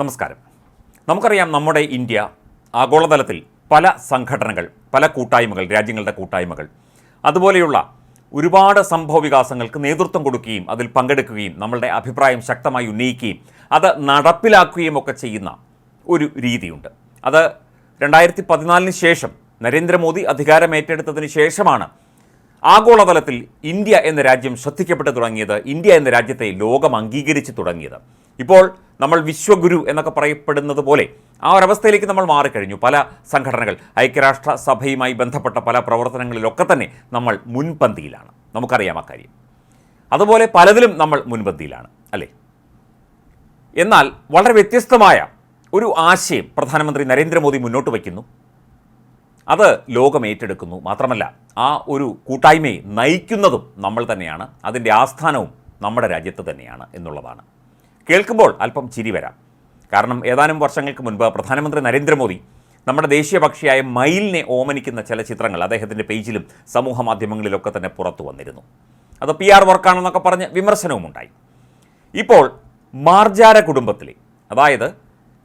നമസ്കാരം. നമുക്കറിയാം നമ്മുടെ ഇന്ത്യ ആഗോളതലത്തിൽ പല സംഘടനകൾ പല കൂട്ടായ്മകൾ രാജ്യങ്ങളുടെ കൂട്ടായ്മകൾ. അതുപോലെയുള്ള ഒരുപാട് സംഭവ വികാസങ്ങൾക്ക് നേതൃത്വം കൊടുക്കുകയും അതിൽ പങ്കെടുക്കുകയും നമ്മളുടെ അഭിപ്രായം ശക്തമായി ഉന്നയിക്കുകയും അത് നടപ്പിലാക്കുകയും ഒക്കെ ചെയ്യുന്ന ഒരു രീതിയുണ്ട്. അത് രണ്ടായിരത്തി പതിനാലിന് ശേഷം നരേന്ദ്രമോദി അധികാരമേറ്റെടുത്തതിന് ശേഷമാണ് ആഗോളതലത്തിൽ ഇന്ത്യ എന്ന രാജ്യം ശ്രദ്ധിക്കപ്പെട്ടു തുടങ്ങിയത് ഇന്ത്യ എന്ന രാജ്യത്തെ ലോകം അംഗീകരിച്ചു തുടങ്ങിയത്. ഇപ്പോൾ നമ്മൾ വിശ്വഗുരു എന്നൊക്കെ പറയപ്പെടുന്നത് പോലെ ആ ഒരവസ്ഥയിലേക്ക് നമ്മൾ മാറിക്കഴിഞ്ഞു. പല സംഘടനകൾ ഐക്യരാഷ്ട്ര സഭയുമായി ബന്ധപ്പെട്ട പല പ്രവർത്തനങ്ങളിലൊക്കെ തന്നെ നമ്മൾ മുൻപന്തിയിലാണ്. നമുക്കറിയാം അക്കാര്യം അതുപോലെ പലതിലും നമ്മൾ മുൻപന്തിയിലാണ് അല്ലേ? എന്നാൽ വളരെ വ്യത്യസ്തമായ ഒരു ആശയം പ്രധാനമന്ത്രി നരേന്ദ്രമോദി മുന്നോട്ട് വയ്ക്കുന്നു. അത് ലോകം ഏറ്റെടുക്കുന്നു. മാത്രമല്ല ആ ഒരു കൂട്ടായ്മയെ നയിക്കുന്നതും നമ്മൾ തന്നെയാണ്. അതിന്റെ ആസ്ഥാനവും നമ്മുടെ രാജ്യത്ത് തന്നെയാണ് എന്നുള്ളതാണ്. കേൾക്കുമ്പോൾ അല്പം ചിരി വരാം. കാരണം ഏതാനും വർഷങ്ങൾക്ക് മുൻപ് പ്രധാനമന്ത്രി നരേന്ദ്രമോദി നമ്മുടെ ദേശീയ പക്ഷിയായ മയിലിനെ ഓമനിക്കുന്ന ചില ചിത്രങ്ങൾ അദ്ദേഹത്തിന്റെ പേജിലും സമൂഹ മാധ്യമങ്ങളിലൊക്കെ തന്നെ പുറത്തു വന്നിരുന്നു. അത് പി ആർ വർക്കാണെന്നൊക്കെ പറഞ്ഞ് വിമർശനവും ഉണ്ടായി ഇപ്പോൾ മാർജാര കുടുംബത്തിലെ അതായത്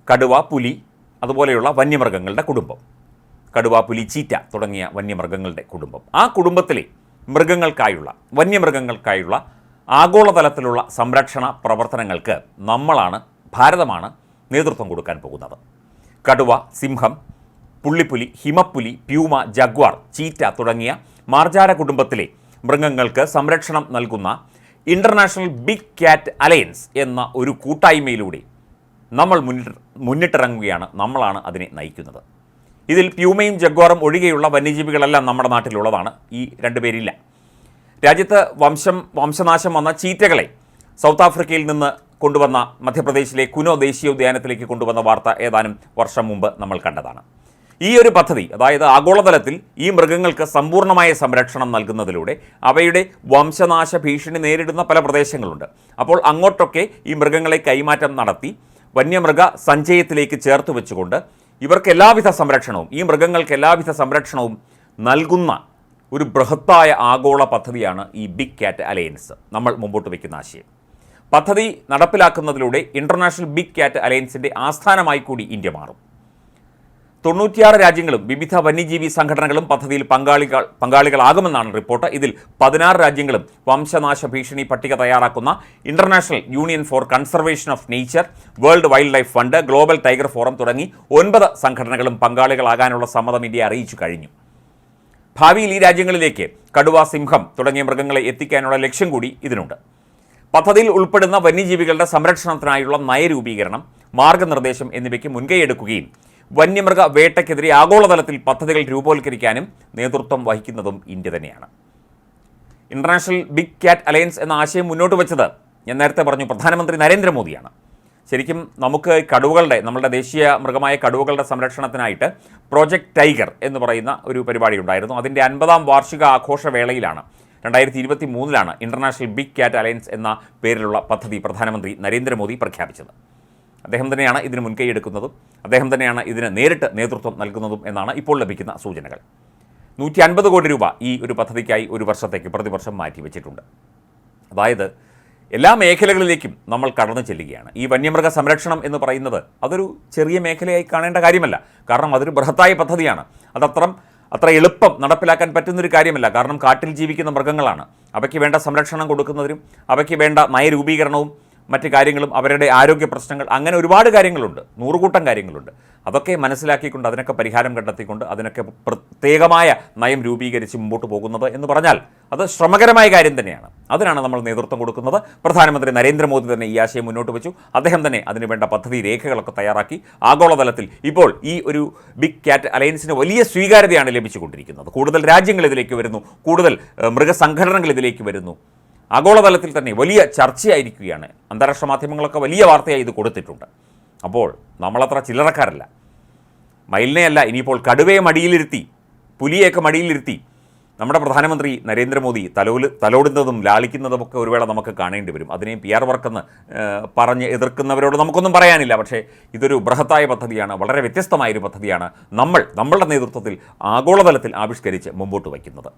കടുവ പുലി അതുപോലെയുള്ള വന്യമൃഗങ്ങളുടെ കുടുംബം കടുവ പുലി ചീറ്റ തുടങ്ങിയ വന്യമൃഗങ്ങളുടെ കുടുംബം ആ കുടുംബത്തിലെ മൃഗങ്ങൾക്കായുള്ള വന്യമൃഗങ്ങൾക്കായുള്ള ആഗോളതലത്തിലുള്ള സംരക്ഷണ പ്രവർത്തനങ്ങൾക്ക് നമ്മളാണ് ഭാരതമാണ് നേതൃത്വം കൊടുക്കാൻ പോകുന്നത്. കടുവ സിംഹം പുള്ളിപ്പുലി ഹിമപ്പുലി പ്യൂമ ജഗ്വാർ ചീറ്റ തുടങ്ങിയ മാർജാര കുടുംബത്തിലെ മൃഗങ്ങൾക്ക് സംരക്ഷണം നൽകുന്ന ഇന്റർനാഷണൽ ബിഗ് ക്യാറ്റ് അലയൻസ് എന്ന ഒരു കൂട്ടായ്മയിലൂടെ നമ്മൾ മുന്നിട്ട് മുന്നിട്ടിറങ്ങുകയാണ് നമ്മളാണ് അതിനെ നയിക്കുന്നത്. ഇതിൽ പ്യൂമയും ജഗ്വാറും ഒഴികെയുള്ള വന്യജീവികളെല്ലാം നമ്മുടെ നാട്ടിലുള്ളതാണ്. ഈ രണ്ടുപേരില്ല. രാജ്യത്ത് വംശം വംശനാശം വന്ന ചീറ്റകളെ സൗത്ത് ആഫ്രിക്കയിൽ നിന്ന് കൊണ്ടുവന്ന മധ്യപ്രദേശിലെ കുനോ ദേശീയോദ്യാനത്തിലേക്ക് കൊണ്ടുവന്ന വാർത്ത ഏതാനും വർഷം മുമ്പ് നമ്മൾ കണ്ടതാണ്. ഈ ഒരു പദ്ധതി അതായത് ആഗോളതലത്തിൽ ഈ മൃഗങ്ങൾക്ക് സമ്പൂർണമായ സംരക്ഷണം നൽകുന്നതിലൂടെ അവയുടെ വംശനാശ ഭീഷണി നേരിടുന്ന പല പ്രദേശങ്ങളുണ്ട്. അപ്പോൾ അങ്ങോട്ടൊക്കെ ഈ മൃഗങ്ങളെ കൈമാറ്റം നടത്തി വന്യമൃഗ സഞ്ചയത്തിലേക്ക് ചേർത്ത് വെച്ചുകൊണ്ട് ഇവർക്ക് എല്ലാവിധ സംരക്ഷണവും ഈ മൃഗങ്ങൾക്ക് എല്ലാവിധ സംരക്ഷണവും നൽകുന്ന ഒരു ബൃഹത്തായ ആഗോള പദ്ധതിയാണ് ഈ ബിഗ് ക്യാറ്റ് അലയൻസ് നമ്മൾ മുമ്പോട്ട് വയ്ക്കുന്ന ആശയം. പദ്ധതി നടപ്പിലാക്കുന്നതിലൂടെ ഇന്റർനാഷണൽ ബിഗ് ക്യാറ്റ് അലയൻസിന്റെ ആസ്ഥാനമായി കൂടി ഇന്ത്യ മാറും. തൊണ്ണൂറ്റിയാറ് രാജ്യങ്ങളും വിവിധ വന്യജീവി സംഘടനകളും പദ്ധതിയിൽ പങ്കാളികൾ പങ്കാളികളാകുമെന്നാണ് റിപ്പോർട്ട്. ഇതിൽ പതിനാറ് രാജ്യങ്ങളും വംശനാശ ഭീഷണി പട്ടിക തയ്യാറാക്കുന്ന international union for conservation of nature world wildlife fund global tiger forum തുടങ്ങി ഒൻപത് സംഘടനകളും പങ്കാളികളാകാനുള്ള സമ്മതം ഇന്ത്യ അറിയിച്ചു കഴിഞ്ഞു. ഭാവിയിൽ ഈ രാജ്യങ്ങളിലേക്ക് കടുവ സിംഹം തുടങ്ങിയ മൃഗങ്ങളെ എത്തിക്കാനുള്ള ലക്ഷ്യം കൂടി ഇതിനുണ്ട്. പദ്ധതിയിൽ ഉൾപ്പെടുന്ന വന്യജീവികളുടെ സംരക്ഷണത്തിനായുള്ള നയരൂപീകരണം മാർഗനിർദ്ദേശം എന്നിവയ്ക്ക് മുൻകൈയെടുക്കുകയും വന്യമൃഗ വേട്ടയ്ക്കെതിരെ ആഗോളതലത്തിൽ പദ്ധതികൾ രൂപവൽക്കരിക്കാനും നേതൃത്വം വഹിക്കുന്നതും ഇന്ത്യ തന്നെയാണ്. ഇന്റർനാഷണൽ ബിഗ് ക്യാറ്റ് അലയൻസ് എന്ന ആശയം മുന്നോട്ട് വച്ചത് ഞാൻ നേരത്തെ പറഞ്ഞു പ്രധാനമന്ത്രി നരേന്ദ്രമോദിയാണ്. ശരിക്കും നമുക്ക് കടുവകളുടെ നമ്മുടെ ദേശീയ മൃഗമായ കടുവകളുടെ സംരക്ഷണത്തിനായിട്ട് പ്രോജക്റ്റ് ടൈഗർ എന്ന് പറയുന്ന ഒരു പരിപാടി ഉണ്ടായിരുന്നു. അതിന്റെ അൻപതാം വാർഷിക ആഘോഷവേളയിലാണ് രണ്ടായിരത്തി ഇരുപത്തി മൂന്നിലാണ് ഇന്റർനാഷണൽ ബിഗ് ക്യാറ്റ് അലയൻസ് എന്ന പേരിലുള്ള പദ്ധതി പ്രധാനമന്ത്രി നരേന്ദ്രമോദി പ്രഖ്യാപിച്ചത്. അദ്ദേഹം തന്നെയാണ് ഇതിന് മുൻകൈ എടുക്കുന്നതും അദ്ദേഹം തന്നെയാണ് ഇതിന് നേരിട്ട് നേതൃത്വം നൽകുന്നതും എന്നാണ് ഇപ്പോൾ ലഭിക്കുന്ന സൂചനകൾ. നൂറ്റി അൻപത് കോടി രൂപ ഈ ഒരു പദ്ധതിക്കായി ഒരു വർഷത്തേക്ക് പ്രതിവർഷം മാറ്റിവെച്ചിട്ടുണ്ട്. അതായത് എല്ലാ മേഖലകളിലേക്കും നമ്മൾ കടന്നു ചെല്ലുകയാണ്. ഈ വന്യമൃഗ സംരക്ഷണം എന്ന് പറയുന്നത് അതൊരു ചെറിയ മേഖലയായി കാണേണ്ട കാര്യമല്ല. കാരണം അതൊരു ബൃഹത്തായ പദ്ധതിയാണ്. അതത്ര അത്ര എളുപ്പം നടപ്പിലാക്കാൻ പറ്റുന്നൊരു കാര്യമല്ല. കാരണം കാട്ടിൽ ജീവിക്കുന്ന മൃഗങ്ങളാണ്. അവയ്ക്ക് വേണ്ട സംരക്ഷണം കൊടുക്കുന്നതിനും അവയ്ക്ക് വേണ്ട നയരൂപീകരണവും മറ്റ് കാര്യങ്ങളും അവരുടെ ആരോഗ്യ പ്രശ്നങ്ങൾ അങ്ങനെ ഒരുപാട് കാര്യങ്ങളുണ്ട്. നൂറുകൂട്ടം കാര്യങ്ങളുണ്ട്. അതൊക്കെ മനസ്സിലാക്കിക്കൊണ്ട് അതിനൊക്കെ പരിഹാരം കണ്ടെത്തിക്കൊണ്ട് അതിനൊക്കെ പ്രത്യേകമായ നയം രൂപീകരിച്ച് മുമ്പോട്ട് പോകുന്നത് എന്ന് പറഞ്ഞാൽ അത് ശ്രമകരമായ കാര്യം തന്നെയാണ്. അതിനാണ് നമ്മൾ നേതൃത്വം കൊടുക്കുന്നത്. പ്രധാനമന്ത്രി നരേന്ദ്രമോദി തന്നെ ഈ ആശയം മുന്നോട്ട് വെച്ചു. അദ്ദേഹം തന്നെ അതിനുവേണ്ട പദ്ധതി രേഖകളൊക്കെ തയ്യാറാക്കി. ആഗോളതലത്തിൽ ഇപ്പോൾ ഈ ഒരു ബിഗ് ക്യാറ്റ് അലയൻസിന് വലിയ സ്വീകാര്യതയാണ് ലഭിച്ചുകൊണ്ടിരിക്കുന്നത്. കൂടുതൽ രാജ്യങ്ങൾ ഇതിലേക്ക് വരുന്നു. കൂടുതൽ മൃഗസംഘടനകൾ ഇതിലേക്ക് വരുന്നു. ആഗോളതലത്തിൽ തന്നെ വലിയ ചർച്ചയായിരിക്കുകയാണ്. അന്താരാഷ്ട്ര മാധ്യമങ്ങളൊക്കെ വലിയ വാർത്തയായി ഇത് കൊടുത്തിട്ടുണ്ട്. അപ്പോൾ നമ്മളത്ര ചില്ലറക്കാരല്ല. മയിലിനെയല്ല ഇനിയിപ്പോൾ കടുവയെ മടിയിലിരുത്തി പുലിയെയൊക്കെ മടിയിലിരുത്തി നമ്മുടെ പ്രധാനമന്ത്രി നരേന്ദ്രമോദി തലോൽ തലോടുന്നതും ലാളിക്കുന്നതുമൊക്കെ ഒരു വേള നമുക്ക് കാണേണ്ടി വരും. അതിനെയും പി ആർ വർക്കെന്ന് പറഞ്ഞ് എതിർക്കുന്നവരോട് നമുക്കൊന്നും പറയാനില്ല. പക്ഷേ ഇതൊരു ബൃഹത്തായ പദ്ധതിയാണ് വളരെ വ്യത്യസ്തമായൊരു പദ്ധതിയാണ് നമ്മൾ നമ്മളുടെ നേതൃത്വത്തിൽ ആഗോളതലത്തിൽ ആവിഷ്കരിച്ച് മുമ്പോട്ട് വയ്ക്കുന്നത്.